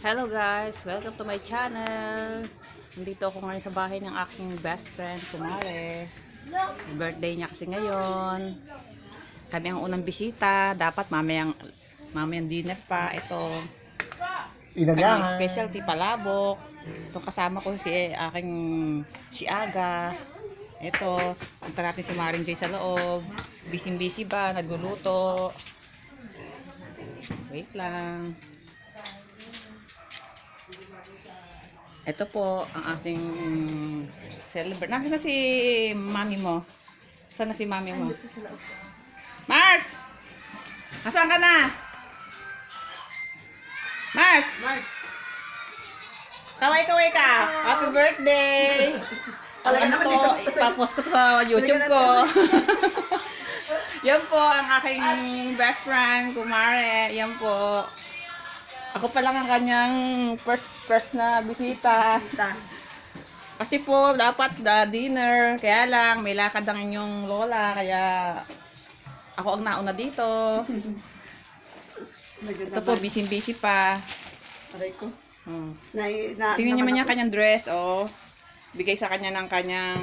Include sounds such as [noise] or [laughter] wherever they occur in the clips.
Hello guys, welcome to my channel. Nandito ako ngayon sa bahay ng aking best friend, Kumare. Birthday niya kasi ngayon. Kami ang unang bisita. Dapat mamayang, mamayang dinner pa. Ito, Inagahan. specialty palabok. Itong kasama ko si aking si Aga. Ito, punta natin si Maring Joy sa loob. Busy-busy ba? Nagluluto. Wait lang. Ito po ang ating celebrate. Nasaan na si mami mo? Saan na si mami mo? Mars! Nasaan ka na? Mars! Mark, Kaway-kaway ka! Happy birthday! [laughs] Ang ano to, ipapost ko to sa YouTube ko. [laughs] Yan po ang aking best friend, Kumare. Yan po. Ako pa lang ang kanyang first first na bisita. ta. Kasi po, dapat da dinner. Kaya lang, may lakad ang inyong lola. Kaya, ako ang nauna dito. Ito po, busy-busy pa. Aray ko. Hmm. Na, na, Tingnan niyo naman ako. kanyang dress, oh. Bigay sa kanya ng kanyang...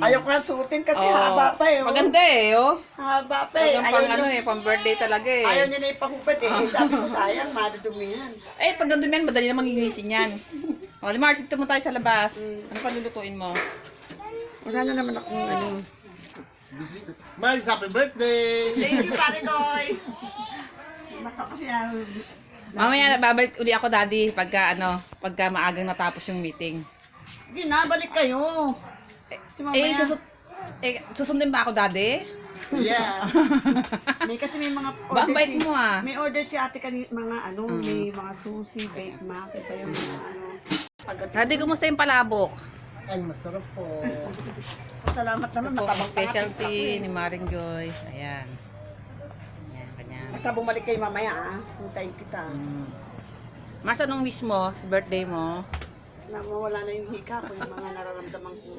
Ayaw ko nga suotin kasi Oh, haba pa eh. oh. Maganda eh, oh. Haba pa eh. Talagang Ayaw, pang ano eh, pang birthday talaga eh. ayaw niya na ipahubad eh. Sabi ko sayang, madudumihan. Eh, pag nandun yan, madali namang linisin [laughs] yan. O, di Mars, dito mo tayo sa labas. Mm. Ano pa lulutuin mo? Wala na naman akong ano. Mars, happy birthday! Thank you, pare Doy. Mata ko siya. Mamaya, babalik uli ako, daddy, pagka ano, pagka maagang natapos yung meeting. Hindi na, balik kayo. Si Eh, mamaya. susut eh, susundin ba ako, daddy? Yeah. [laughs] May kasi may mga order Bambait si, mo ah. may order si ate kani mga ano, Mm. may mga sushi, baked mac, ito yung mga ano. Daddy, kumusta yung palabok? Ay, masarap po. [laughs] Salamat Ito naman, po ang pa specialty ako eh. ni Maring Joy. Ayan. Ayan, kanya. Basta bumalik kayo mamaya ah. Hintayin kita. Mm. Mars, anong wish mo sa birthday mo? Na mawala na yung hika ko, yung mga nararamdaman ko.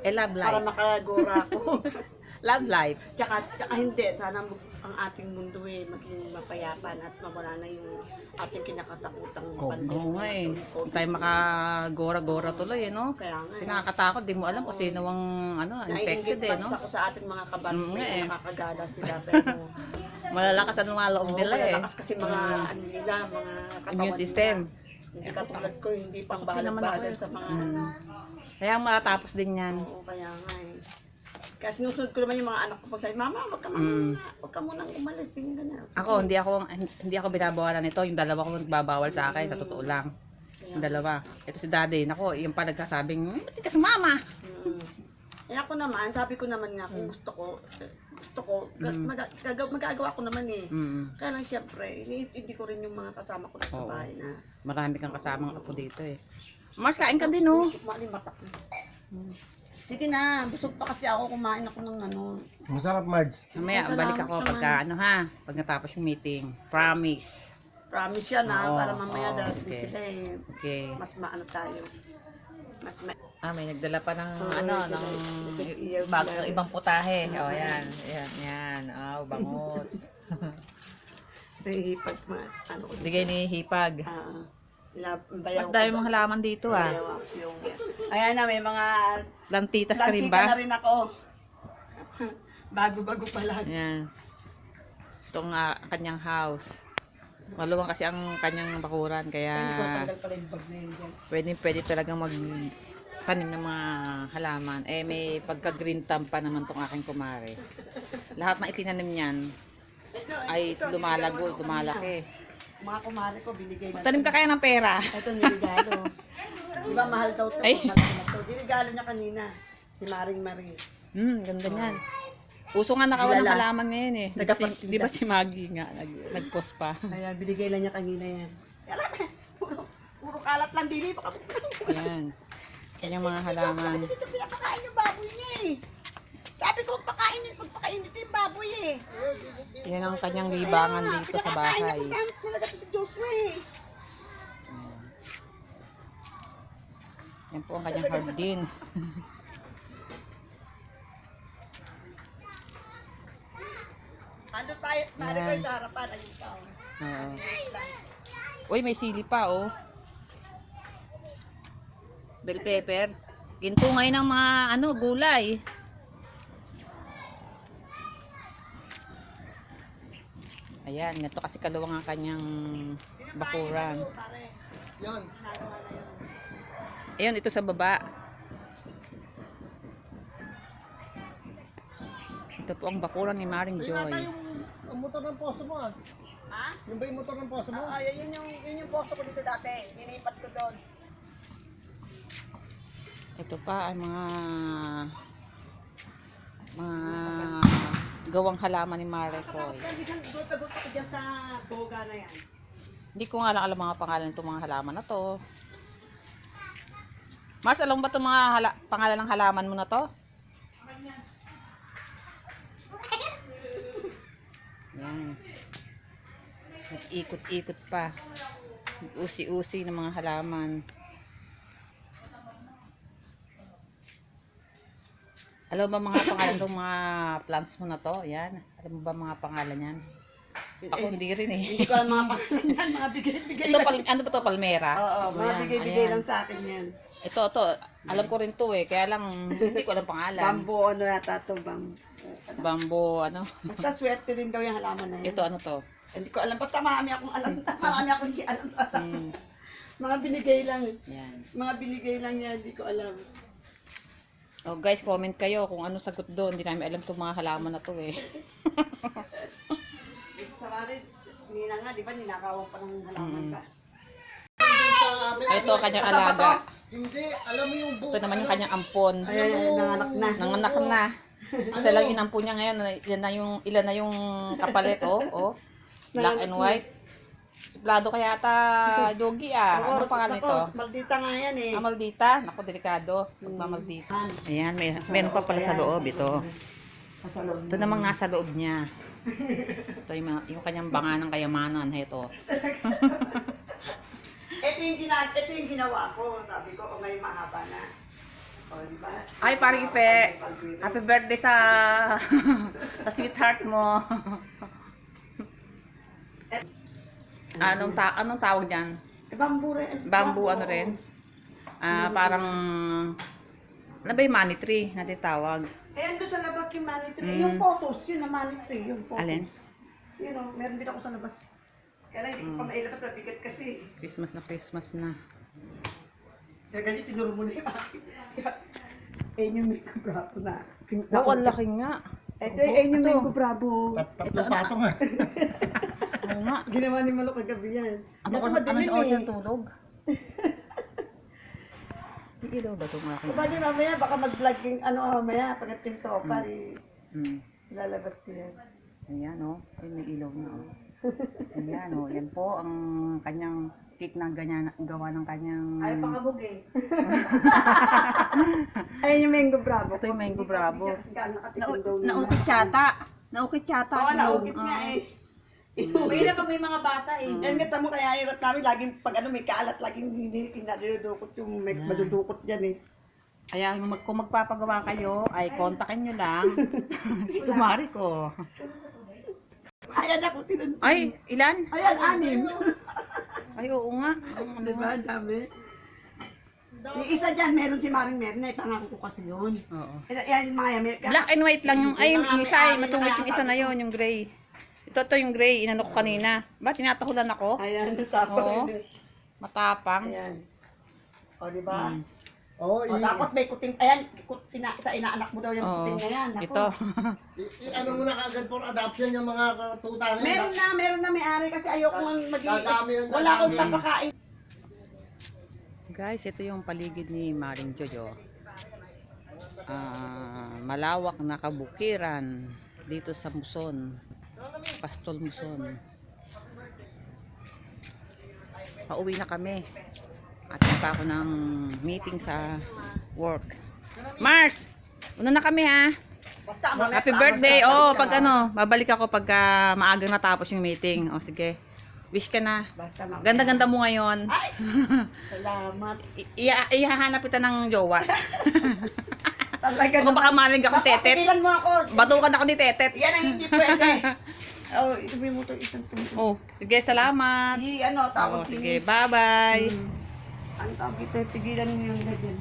Eh, love para life. makagora ako. [laughs] Love life. tsaka, tsaka hindi, sana ang ating mundo eh, maging mapayapan at mawala na yung ating kinakatakutang pandemya. Oo nga eh. Hindi tayo makagora-gora tuloy eh, no? Kaya nga Kasi eh. nakakatakot, di mo alam kung sino ang ano, infected Naiingit eh, no? ako sa ating mga kabats Mm, eh. nakakagala sila [laughs] pero Malalakas ang mga loob Oo, nila eh. malalakas kasi mga Mm. ano nila, mga katawan Immune system. nila. Hindi katulad ko, hindi pang Takot din naman ako balag-bagal eh. sa mga Mm. Kaya matatapos din yan. Oo, kaya nga eh. Kaya sinusunod ko naman yung mga anak ko pag sabi, Mama, wag ka muna, Mm. wag ka muna umalis, ganyan ganyan. Ako, hindi ako hindi ako binabawalan nito. Yung dalawa ko nagbabawal sa akin, sa totoo lang. Yung dalawa. Ito si daddy. Nako, yung pa nagsasabing, "Hmm, ka sumama? Mm. Eh ako naman, sabi ko naman nga, kung gusto ko, gusto ko, Mm. mag- gagaw- magagawa ko naman eh. Mm. Kaya lang siyempre, hindi ko rin yung mga kasama ko lang sa Oo. bahay na Marami kang kasamang apo dito eh. Mars, kain ka din oh. malimatak na. Mm. Sige na, busog pa kasi ako, kumain ako ng ano. Masarap, Marge. Mamaya, Salamat balik ako naman. pagka ano ha, pag natapos yung meeting. Promise. Promise yan ha, Oo, para mamaya oo, darating okay. sila eh. Okay. Mas maano tayo. Mas ma- Ah, may nagdala pa ng Oo, ano, ng bag, sila. ibang putahe. Oh, yan. Yan, yan. Oh, bangos. Nahihipag [laughs] ma, ano ko. Bigay ni Hipag. Ah, Mas dami ba? mga halaman dito ah. Yung, ayan na, may mga, Lantitas ka rin lantika na ba? rin ako. [laughs] Bago-bago pa lang. Yan. Itong ah, kanyang house. Maluwang kasi ang kanyang bakuran kaya na pwede pwede talagang mag tanim ng mga halaman. Eh may pagka green thumb pa naman tong aking kumare. Lahat ng itinanim niyan ay lumalago, lumalaki. Mga kumare ko, binigay na. Tanim ka kaya ng pera. Ito nirigalo. Di ba mahal daw ito? Ay. Nirigalo niya kanina. Si Maring Marie. Hmm, ganda niyan. Uso nga nakawan ng halaman ngayon eh. Di ba si, di ba si Maggie nga nag, nag-post pa? Kaya binigay lang niya kanina yan. Alam puro, puro kalat lang din eh. Baka Yan. Kanyang mga halaman. Ito pinapakain yung baboy niya eh. Sabi ko, magpakain, magpakain ito yung baboy eh. Yan ang kanyang libangan nga, dito sa pinapakain bahay. kung saan talaga si Joshua eh. Yan po ang kanyang hardin. [laughs] Ando tayo, ko Yan. sa harapan. Ayun ka. oh. Uy, may sili pa oh. Bell pepper. Ginto ngayon ng mga ano, gulay. Ayan, ganito kasi kaluwang ang kanyang bakuran. Yan. Ayun, ito sa baba. Ito po ang bakuran ni Maring Joy. ang motor ng poso mo ah. Ha? Yung ba yung motor ng poso mo? Ah, yun yung, yun yung posto ko dito dati. Ninipat ko doon. Ito pa ay mga mga gawang halaman ni Mare yan. Hindi ko nga lang alam mga pangalan nitong mga halaman na to. Mars, alam ba itong mga hala- pangalan ng halaman mo na to? Yan. Nag-ikot-ikot pa. Usi-usi ng mga halaman. Alam mo ba mga pangalan ng mga plants mo na to? Yan. Alam mo ba mga pangalan yan? Ako hindi rin eh. Hindi ko alam mga pangalan yan. Mga bigay-bigay Ito, pal, ano ba to? Palmera? Oo, mga Ayan, bigay-bigay ayan. lang sa akin yan. Ito, ito. Alam ko rin to eh. Kaya lang, hindi ko alam pangalan. Bamboo, ano yata to, bamboo. Bambo, ano. Basta swerte din daw yung halaman na yan. Ito, ano to? Hindi ko alam. Basta marami akong alam. Marami akong hindi alam. Hmm. Mga binigay lang. Yan. Mga binigay lang yan. Hindi ko alam. Oh, guys, comment kayo kung ano sagot doon. Hindi namin alam itong mga halaman na to eh. [laughs] Sa kare, nina nga, di ba, ninakawan pa ng halaman Mm. ka. Ito, kanyang alaga. Hindi, alam mo yung buo. Ito naman yung kanyang ampon. Ay, ay, ay, nanganak na. Nanganak na. Isa lang inampon niya ngayon. Ilan na yung, ilan na yung kapalit, oh. oh. Black and white. Suplado kaya ata, Dogi ah. Ano Oo, pangalan nako, ito? Maldita nga yan eh. Ah, Maldita. Naku, delikado. Magmamaldita. Ayan, may, meron pa pala sa loob ito. Sa loob. Ito namang nasa loob niya. [laughs] Ito yung, mga- yung kanyang banga ng kayamanan. Ito. [laughs] Ito yung, gina, ito yung ginawa ko. Sabi ko, o ngayon mahaba na. O, di ba? Ay, parang ipe. Happy birthday sa [laughs] sa sweetheart mo. Anong ta anong tawag diyan? Eh, bamboo rin. Bamboo ano rin? Ah, parang ano ba yung money tree na tinatawag? Eh, ando sa labas yung money tree. Mm. Yung photos, yun ang money tree. Yung photos. Alin? Yun o, meron din ako sa labas. Kaya lang, hindi ko pa mailabas sa bigat kasi. Christmas na Christmas na. Kaya ganyan, tinuro mo na yung akin. Eh, [laughs] yung Mango Bravo na. Wow, ang laki nga. Ito, eh, yung Bravo. Tat- Tatlo patong ah. [laughs] Oo nga. [laughs] Ginawa ni Malo kagabi yan. Ano Naku, ko ano madilim siya oras eh. ng tulog? [laughs] Iilaw ba itong aking? Diba di mamaya, baka mag-vlog yung ano mamaya, pagdating to, pari, Hmm. lalabas ko yan. Ayan o, oh. may ilaw na o. [laughs] Ayan o, yan po ang kanyang cake na ganyan, gawa ng kanyang... pakabog eh. Ayun yung Mango Bravo. Ito yung Mango Bravo. Naukit yata. Naukit yata. Oo, naukit nga ah. eh. Mahirap pag may mga bata eh. Yan nga tamo kaya hirap namin laging pag ano may kaalat laging hindi kinadudukot yung may madudukot diyan eh. Kaya yung mag, kung magpapagawa kayo, ay kontakin nyo lang [laughs] si Kumari ko. Ayan ako tinun. Ay, ilan? Ayan anim. Ay, oo nga. Ang ano. Di ba? Dami. Yung isa dyan, meron si Maring Merna, ipangako ko kasi yun. Oo. Yan yan yung mga yan. may- Black and white lang yung, ay, yung isa, ay, may-ari masungit yung isa na yon yung gray. Ito, to yung gray, inano ko kanina. Ba, tinatahulan ako? Ayan, tapos. Oo. Matapang. Ayan. O, di ba? Mm. Oo, O, tapos may kuting, ayan, kut, ina, sa inaanak mo daw yung Oo. kuting na yan. Ako. Ito. [laughs] i- i- ano mo na kagad for adoption yung mga katutan. Meron na, meron na may-ari kasi ayoko nga maging, Dadami ang wala akong dadami. papakain. Guys, ito yung paligid ni Maring Jojo. Ah, malawak na kabukiran dito sa Muson. Pastol Muson. Pauwi na kami. At pa ako ng meeting sa work. Mars! Una na kami ha. Basta, Happy birthday. Oh, pag ano, babalik ako pagka maagang natapos yung meeting. O sige. Wish ka na. Ganda-ganda mo ngayon. Ay! [laughs] Salamat. I- iya- ihahanap kita ng jowa. [laughs] Talaga Kung baka malig ako tetet, tigilan mo ako. batukan ako ni tetet. Yan ang hindi pwede. [laughs] oh, isabi mo to isang tuso. Oh, sige, salamat. Di, ano, Oh, tawag sige, bye-bye. Ang tawag ito, tigilan mo yung ganyan.